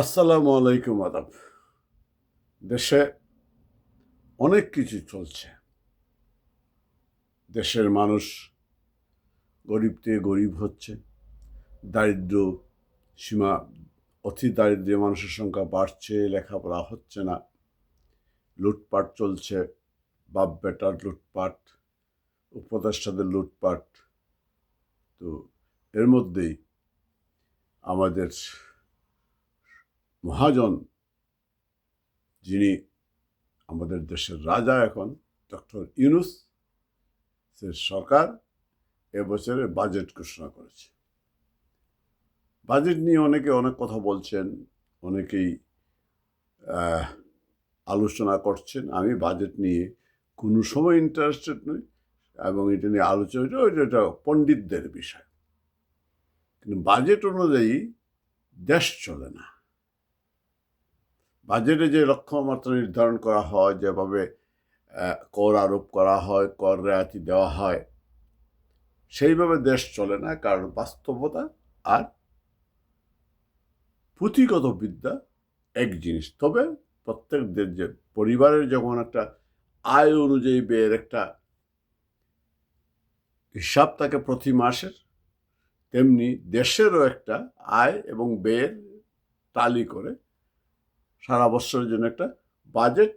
আসসালামু আলাইকুম, আদাব। দেশে অনেক কিছু চলছে। দেশের মানুষ গরিব থেকে গরিব হচ্ছে। দারিদ্র সীমা, অতি দারিদ্র্য মানুষের সংখ্যা বাড়ছে, লেখাপড়া হচ্ছে না। লুটপাট চলছে বাপ বেটার লুটপাট, উপদেষ্টাদের লুটপাট। তো এর মধ্যেই আমাদের মহাজন, যিনি আমাদের দেশের রাজা এখন, ডক্টর ইউনুস সরকার এবছরের বাজেট ঘোষণা করেছে। বাজেট নিয়ে অনেকে অনেক কথা বলছেন, অনেকেই আলোচনা করছেন। আমি বাজেট নিয়ে কোনো সময় ইন্টারেস্টেড নই এবং এটা নিয়ে আলোচনা এটা এটা পণ্ডিতদের বিষয়। কিন্তু বাজেট অনুযায়ী দেশ চলে না। বাজেটে যে লক্ষ্যমাত্রা নির্ধারণ করা হয়, যেভাবে কর আরোপ করা হয়, কর রেয়াতি দেওয়া হয়, সেইভাবে দেশ চলে না, কারণ বাস্তবতা আর পুঁথিগত বিদ্যা এক জিনিস। তবে প্রত্যেক যে পরিবারের যখন একটা আয় অনুযায়ী ব্যয়ের একটা হিসাব থাকে প্রতি মাসের, তেমনি দেশেরও একটা আয় এবং ব্যয়ের তালি করে সারা বছরের জন্য একটা বাজেট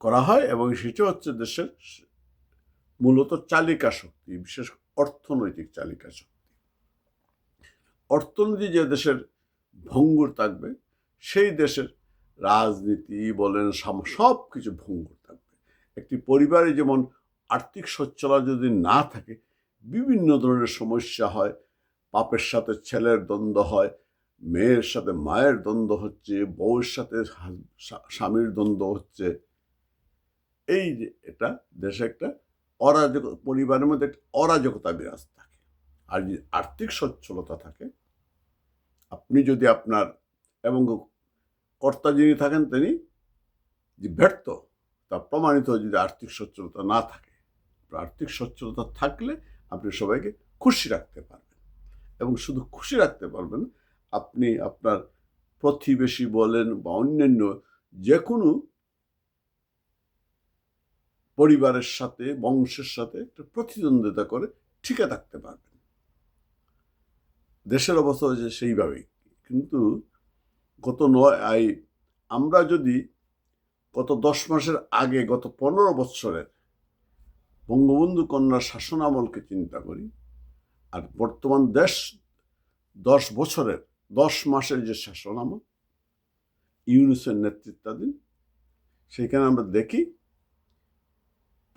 করা হয় এবং সেটা হচ্ছে দেশের মূলত চালিকা শক্তি, বিশেষ অর্থনৈতিক চালিকা শক্তি। অর্থনীতি যে দেশের ভঙ্গুর থাকবে, সেই দেশের রাজনীতি বলেন সব কিছু ভঙ্গুর থাকবে। একটি পরিবারে যেমন আর্থিক সচ্ছলতা যদি না থাকে, বিভিন্ন ধরনের সমস্যা হয় বাপের সাথে ছেলের দ্বন্দ্ব হয় মেয়ের সাথে মায়ের দ্বন্দ্ব হচ্ছে, বউয়ের সাথে স্বামীর দ্বন্দ্ব হচ্ছে। এই যে এটা দেশে একটা অরাজক, পরিবারের মধ্যে একটা অরাজকতা বিরাজ থাকে। আর যদি আর্থিক সচ্ছলতা থাকে, আপনি যদি আপনার এবং কর্তা যিনি থাকেন তিনি যে ব্যর্থ তা প্রমাণিত যদি আর্থিক সচ্ছলতা না থাকে আর্থিক সচ্ছলতা থাকলে আপনি সবাইকে খুশি রাখতে পারবেন। এবং শুধু খুশি রাখতে পারবেন আপনি আপনার প্রতিবেশী বলেন বা অন্যান্য যে কোনো পরিবারের সাথে, বংশের সাথে একটা প্রতিদ্বন্দ্বিতা করে ঠিকে থাকতে পারবেন। দেশের অবস্থা হয়েছে সেইভাবেই। কিন্তু গত নয়, আই, আমরা যদি গত দশ মাসের আগে, গত পনেরো বৎসরের বঙ্গবন্ধু কন্যার শাসনামলকে চিন্তা করি, আর বর্তমান দেশ দশ বছরের দশ মাসের যে শাসন শাসনামল, ইউনুসের নেতৃত্বাধীন, সেখানে আমরা দেখি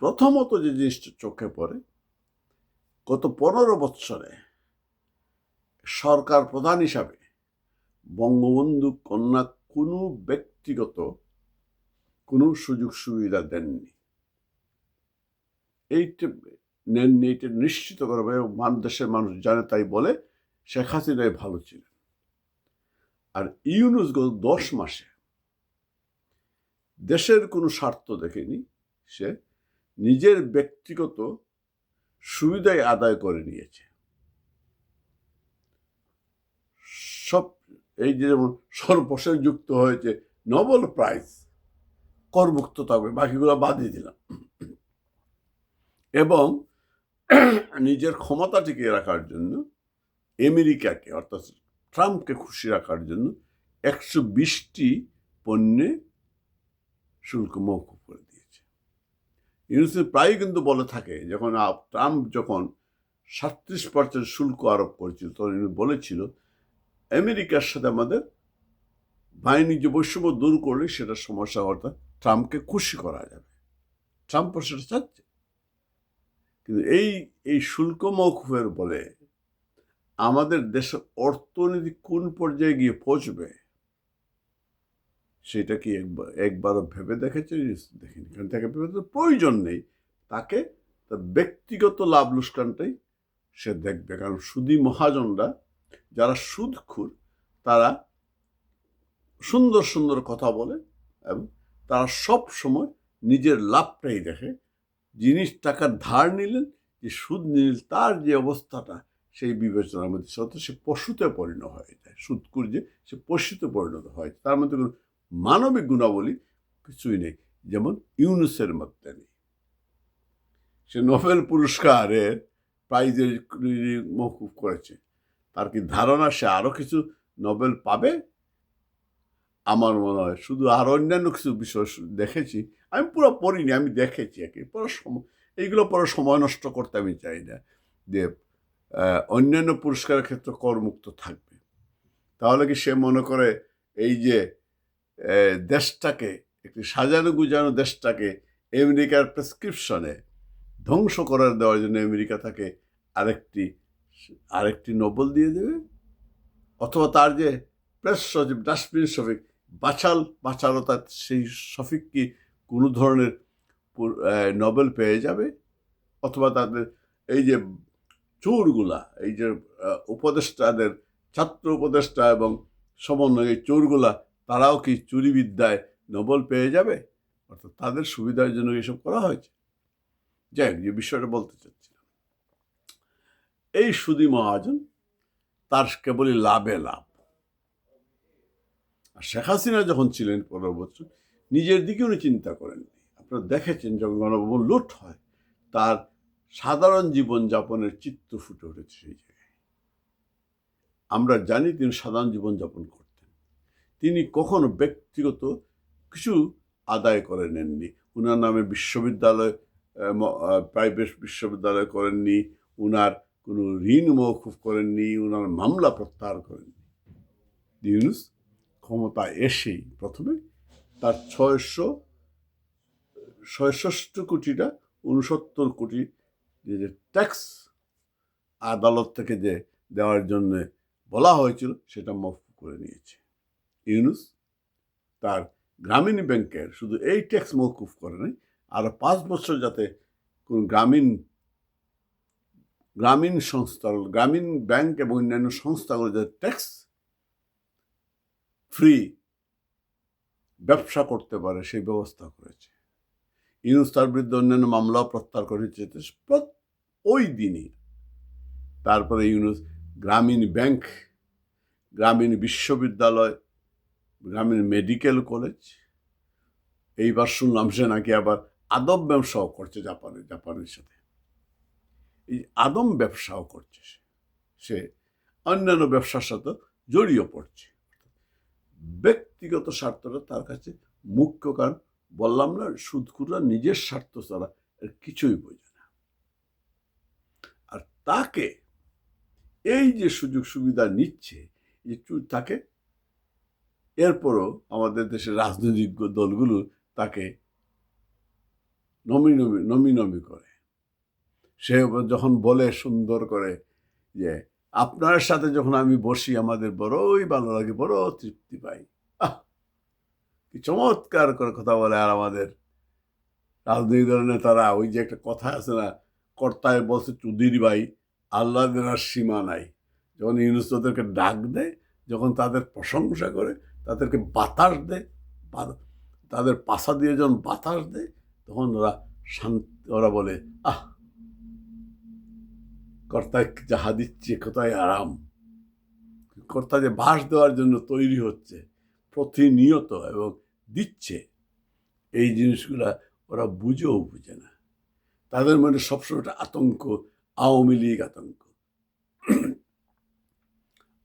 প্রথমত যে জিনিসটা চোখে পড়ে, গত পনেরো বৎসরে সরকার প্রধান হিসাবে বঙ্গবন্ধু কন্যা কোনো ব্যক্তিগত কোনো সুযোগ সুবিধা দেননি। এইটা নেননি এইটা নিশ্চিত করবে এবং দেশের মানুষ জানে, তাই বলে শেখ হাসিনাই ভালো ছিলেন। আর ইউনুস গত দশ মাসে দেশের কোনো স্বার্থ দেখেনি, সে নিজের ব্যক্তিগত সুবিধাই আদায় করে নিয়েছে। সব এই যে যেমন সর্বশেষ যুক্ত হয়েছে নোবেল প্রাইজ করমুক্ত থাকবে, বাকিগুলো বাদই দিলাম। এবং নিজের ক্ষমতা টিকিয়ে রাখার জন্য আমেরিকাকে, অর্থাৎ ট্রাম্পকে খুশি রাখার জন্য একশো বিশটি পণ্যে শুল্ক মৌকুব করে দিয়েছে। ইউনিসেফ প্রায়ই কিন্তু বলে থাকে, যখন ট্রাম্প যখন সাতত্রিশ পার্সেন্ট শুল্ক আরোপ করেছিল, তখন বলেছিল, আমেরিকার সাথে আমাদের বাণিজ্য বৈষম্য দূর করলে সেটা সমস্যা অর্থাৎ ট্রাম্পকে খুশি করা যাবে। ট্রাম্পও সেটা চাচ্ছে। কিন্তু এই এই শুল্ক মৌকুফের বলে আমাদের দেশের অর্থনীতি কোন পর্যায়ে গিয়ে পৌঁছবে, সেটা কি একবার, একবারও ভেবে দেখেছে? দেখিনি। কারণ তাকে ভেবে তো প্রয়োজন নেই। তাকে তার ব্যক্তিগত লাভ লুস্কানটাই সে দেখবে। কারণ সুদী মহাজনরা যারা সুদখুর, তারা সুন্দর সুন্দর কথা বলে এবং তারা সব সময় নিজের লাভটাই দেখে। জিনিস টাকা ধার নিলেন, যে সুদ নিলেন, তার যে অবস্থাটা সেই বিবেচনার মধ্যে সত্য সে পশুতে পরিণত হয়ে যায় সুৎকুর যে সে পশুতে পরিণত হয়। তার মধ্যে কোনো মানবিক গুণাবলী কিছুই নেই। যেমন ইউনুসের মধ্যে নেই। সে নোবেল পুরস্কারের প্রাইজের মৌকুফ করেছে। তার কি ধারণা সে আরও কিছু নোবেল পাবে? আমার মনে হয় শুধু আর অন্যান্য কিছু বিষয় দেখেছি। আমি পুরো পড়িনি, আমি দেখেছি একে পরে সময় এইগুলো পরে সময় নষ্ট করতে আমি চাই না। যে অন্যান্য পুরস্কারের ক্ষেত্রে করমুক্ত থাকবে। তাহলে কি সে মনে করে এই যে দেশটাকে, একটি সাজানো গুজানো দেশটাকে আমেরিকার প্রেসক্রিপশনে ধ্বংস করার দেওয়ার জন্য আমেরিকা তাকে আরেকটি আরেকটি নোবেল দিয়ে দেবে? অথবা তার যে প্রেস সচিব, ডাস্টবিন শফিক বাছাল বাছালও তার সেই শফিক কি কোনো ধরনের নোবেল পেয়ে যাবে? অথবা তাদের এই যে চোরগুলা এই যে উপদেষ্টাদের ছাত্র উপদেষ্টা এবং সমন্বয় এই চোরগুলা তারাও কি চুরিবিদ্যায় নোবেল পেয়ে যাবে? অর্থাৎ তাদের সুবিধার জন্য এসব করা হয়েছে? যাই হোক, যে বিষয়টা বলতে চাচ্ছিলাম। এই সুদী মহাজন তার কেবলই লাভে লাভ। আর শেখ হাসিনা যখন ছিলেন পনেরো বছর নিজের দিকে উনি চিন্তা করেননি। আপনারা দেখেছেন যখন গণভবন লুট হয় তার সাধারণ জীবনযাপনের চিত্র ফুটে উঠেছে সেই জায়গায়। আমরা জানি তিনি সাধারণ জীবনযাপন করতেন। তিনি কখনো ব্যক্তিগত কিছু আদায় করে নেননি। উনার নামে বিশ্ববিদ্যালয় প্রাইভেট বিশ্ববিদ্যালয় করেননি, উনার কোনো ঋণ মৌকুফ করেননি, উনার মামলা প্রত্যাহার করেননি। ইউনুস ক্ষমতা এসেই প্রথমে তার ছয়শো, ছয়ষষ্ঠ কোটিটা উনসত্তর কোটি যে ট্যাক্স আদালত থেকে যে দেওয়ার জন্য বলা হয়েছিল, সেটা মফ করে নিয়েছে ইউনুস তার গ্রামীণ ব্যাংকের শুধু এই ট্যাক্স মৌকুফ করে নাই আরও পাঁচ বছর যাতে কোন গ্রামীণ গ্রামীণ সংস্থা, গ্রামীণ ব্যাংক এবং অন্যান্য সংস্থাগুলো যাতে ট্যাক্স ফ্রি ব্যবসা করতে পারে, সেই ব্যবস্থা করেছে। ইউনুস তার বিরুদ্ধে অন্যান্য মামলাও প্রত্যাহার করেছে প্র- ওই দিনই তারপরে ইউনুস গ্রামীণ ব্যাংক, গ্রামীণ বিশ্ববিদ্যালয়, গ্রামীণ মেডিকেল কলেজ, এইবার শুনলাম সে নাকি আবার আদব ব্যবসাও করছে জাপানে, জাপানের সাথে। এই আদম ব্যবসাও করছে সে। সে অন্যান্য ব্যবসার সাথে জড়িয়ে পড়ছে। ব্যক্তিগত স্বার্থটা তার কাছে মুখ্য, কারণ বললাম না সুদকুরা নিজের স্বার্থ ছাড়া কিছুই বোঝে তাকে এই যে সুযোগ সুবিধা নিচ্ছে একটু তাকে এরপরও আমাদের দেশের রাজনৈতিক দলগুলো তাকে নমি নমি নমি নমি করে। সে যখন বলে সুন্দর করে যে, আপনার সাথে যখন আমি বসি, আমাদের বড়ই ভালো লাগে, বড় তৃপ্তি পাই। আহ! কি চমৎকার করে কথা বলে। আর আমাদের রাজনৈতিক দলের নেতারা, ওই যে একটা কথা আছে না, কর্তায় বলছে, চুদির ভাই। আল্লাহদের আর সীমা নাই। যখন ইউনুস তাদেরকে ডাক দেয়, যখন তাদের প্রশংসা করে, তাদেরকে বাতাস দেয় তাদের পাশা দিয়ে যখন বাতাস দেয়, তখন ওরা শান্তি, ওরা বলে, আহ, কর্তায় যাহা দিচ্ছে কোথায় আরাম? কর্তা যে বাস দেওয়ার জন্য তৈরি হচ্ছে, প্রতিনিয়ত এবং দিচ্ছে, এই জিনিসগুলা ওরা বুঝেও বুঝে না। তাদের মধ্যে সবসময় একটা আতঙ্ক আওয়ামী লীগ আতঙ্ক।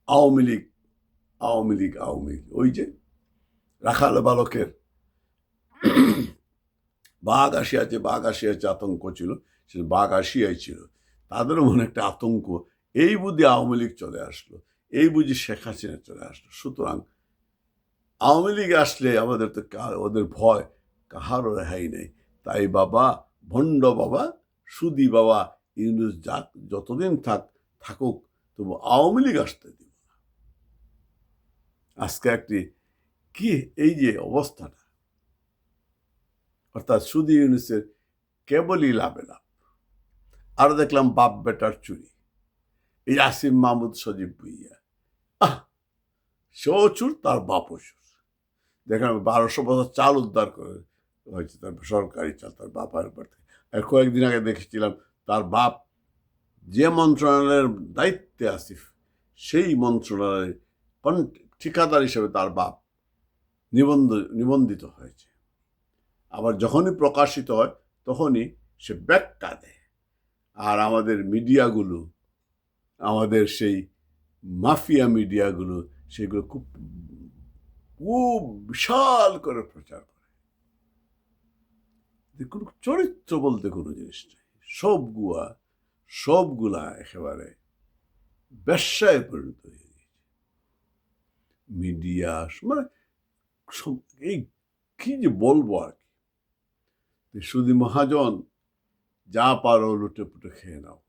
আওয়ামী লীগ আওয়ামী লীগ আওয়ামী লীগ। ওই যে রাখাল বালকের বাঘ আসিয়াছে বাঘ আসিয়াছে আতঙ্ক ছিল, সে বাঘ আসিয়াই ছিল। তাদেরও মনে একটা আতঙ্ক। এই বুদ্ধি আওয়ামী লীগ চলে আসলো। এই বুঝি শেখ হাসিনা চলে আসলো। সুতরাং আওয়ামী লীগ আসলে আমাদের তো ওদের ভয় কাহারও রেহাই নেই। তাই বাবা, ভণ্ড বাবা, সুদি বাবা ইউনুস যাক যতদিন থাক থাকুক, তবু আওয়ামী লীগ আসতে দিব না। আজকে একটি কি এই যে অবস্থাটা? অর্থাৎ সুদি ইউনুসের কেবলই লাভে লাভ। আরও দেখলাম বাপ বেটার চুরি। এই আসিম মাহমুদ সজীব ভুইয়া। আহ! সেও চুর তার বাপও চুর দেখলাম বারোশো বছর চাল উদ্ধার করে হয়েছে, তার সরকারি চাল, তার থেকে আর কয়েকদিন আগে দেখেছিলাম তার বাপ যে মন্ত্রণালয়ের দায়িত্বে আসিফ সেই মন্ত্রণালয়ের কন- ঠিকাদার হিসেবে তার বাপ নিবন্ধ, নিবন্ধিত হয়েছে। আবার যখনই প্রকাশিত হয়, তখনই সে ব্যাখ্যা দেয়। আর আমাদের মিডিয়াগুলো, আমাদের সেই মাফিয়া মিডিয়াগুলো, সেগুলো খুব খুব বিশাল করে প্রচার করে। দেখুন, চরিত্র বলতে কোনো জিনিস নেই। সবগুলা সবগুলা একেবারে ব্যবসায় পরিণত হয়ে গেছে। মিডিয়া মানে সব- এই কি যে বলব আর কি। শুধু মহাজন, যা পারো লুটে পুটে খেয়ে নাও।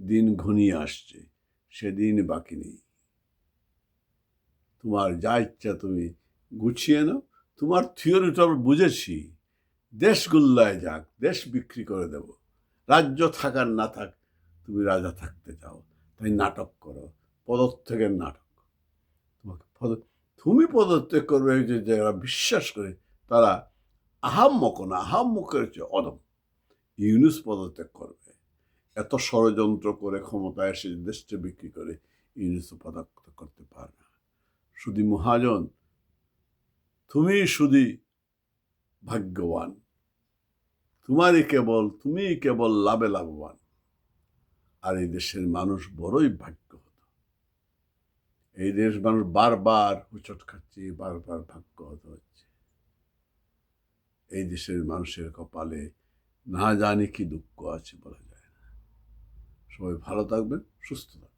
দিন ঘনিয়ে আসছে, সেদিন বাকি নেই। তোমার যা ইচ্ছা তুমি গুছিয়ে নাও। তোমার থিওরিটা আমরা বুঝেছি। দেশ গুল্লায় যাক, দেশ বিক্রি করে দেব। রাজ্য থাকার না থাক, তুমি রাজা থাকতে চাও। তাই নাটক করো, পদত্যাগের নাটক। তোমাকে পদ, তুমি পদত্যাগ করবে যে, যারা বিশ্বাস করে, তারা আহাম্মক না, আহাম্মকের চেয়ে অদম। ইউনুস পদত্যাগ করবে। এত ষড়যন্ত্র করে ক্ষমতায় এসে দেশটা বিক্রি করে, ইউনুস পদত্যাগ করতে পারে না। শুধু মহাজন, তুমি শুধু ভাগ্যবান। তোমারই কেবল তুমি কেবল লাভে লাভবান। আর এই দেশের মানুষ বড়ই ভাগ্য হতো এই দেশ মানুষ বারবার হুচট খাচ্ছে, বারবার ভাগ্য হতে হচ্ছে। এই দেশের মানুষের কপালে না জানি কি দুঃখ আছে বলা যায় না। সবাই ভালো থাকবেন, সুস্থ থাকবেন।